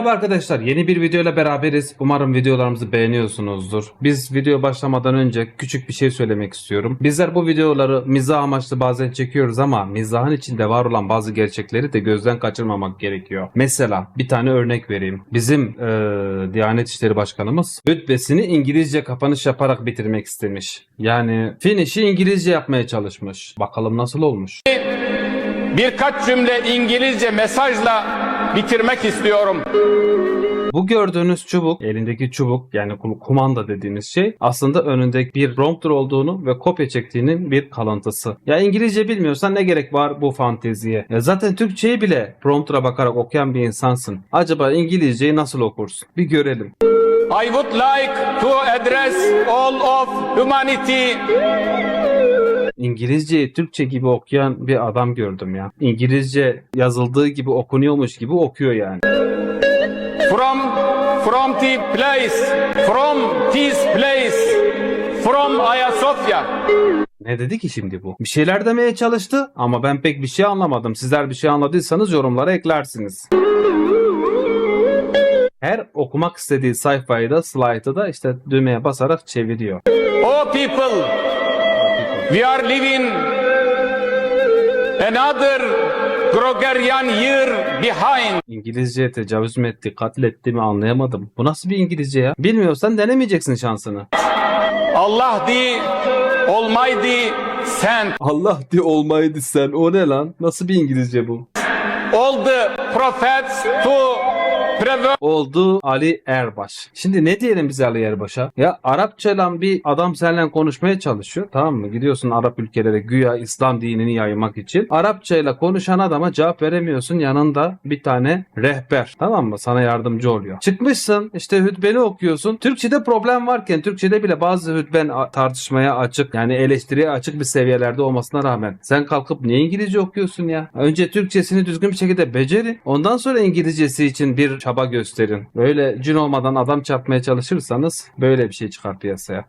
Merhaba arkadaşlar, yeni bir videoyla beraberiz. Umarım videolarımızı beğeniyorsunuzdur. Biz video başlamadan önce küçük bir şey söylemek istiyorum. Bizler bu videoları mizah amaçlı bazen çekiyoruz ama mizahın içinde var olan bazı gerçekleri de gözden kaçırmamak gerekiyor. Mesela bir tane örnek vereyim. Bizim eee, Diyanet İşleri Başkanımız hutbesini İngilizce kapanış yaparak bitirmek istemiş. Yani finish'i İngilizce yapmaya çalışmış. Bakalım nasıl olmuş. Birkaç cümle İngilizce mesajla bitirmek istiyorum. Bu gördüğünüz çubuk, elindeki çubuk yani kum- kumanda dediğiniz şey aslında önündeki bir prompter olduğunu ve kopya çektiğinin bir kalıntısı. Ya İngilizce bilmiyorsan ne gerek var bu fanteziye? Ya zaten Türkçeyi bile prompter'a bakarak okuyan bir insansın. Acaba İngilizceyi nasıl okursun? Bir görelim. I would like to address all of humanity İngilizceyi Türkçe gibi okuyan bir adam gördüm ya. İngilizce yazıldığı gibi okunuyormuş gibi okuyor yani. from from the place from this place from Ayasofya. Ne dedi ki şimdi bu? Bir şeyler demeye çalıştı ama ben pek bir şey anlamadım. Sizler bir şey anladıysanız yorumlara eklersiniz. Her okumak istediği sayfayı da slide'ı da işte düğmeye basarak çeviriyor. Oh people, we are living another Gregorian year behind. İngilizce tecavüz mü etti, katletti mi anlayamadım. Bu nasıl bir İngilizce ya? Bilmiyorsan denemeyeceksin şansını. Allah the Almighty sent Allah di olmaydı sen. O ne lan? Nasıl bir İngilizce bu? all the prophets to oldu Ali Erbaş. Şimdi ne diyelim biz Ali Erbaş'a? Ya Arapçayla bir adam seninle konuşmaya çalışıyor. Tamam mı? Gidiyorsun Arap ülkelere güya İslam dinini yaymak için. Arapçayla konuşan adama cevap veremiyorsun. Yanında bir tane rehber. Tamam mı? Sana yardımcı oluyor. Çıkmışsın işte hutbeni okuyorsun. Türkçede problem varken Türkçede bile bazı hutben tartışmaya açık yani eleştiriye açık bir seviyelerde olmasına rağmen sen kalkıp niye İngilizce okuyorsun ya? Önce Türkçesini düzgün bir şekilde becerin. Ondan sonra İngilizcesi için bir çaba gösterin. Böyle cin olmadan adam çarpmaya çalışırsanız böyle bir şey çıkar piyasaya.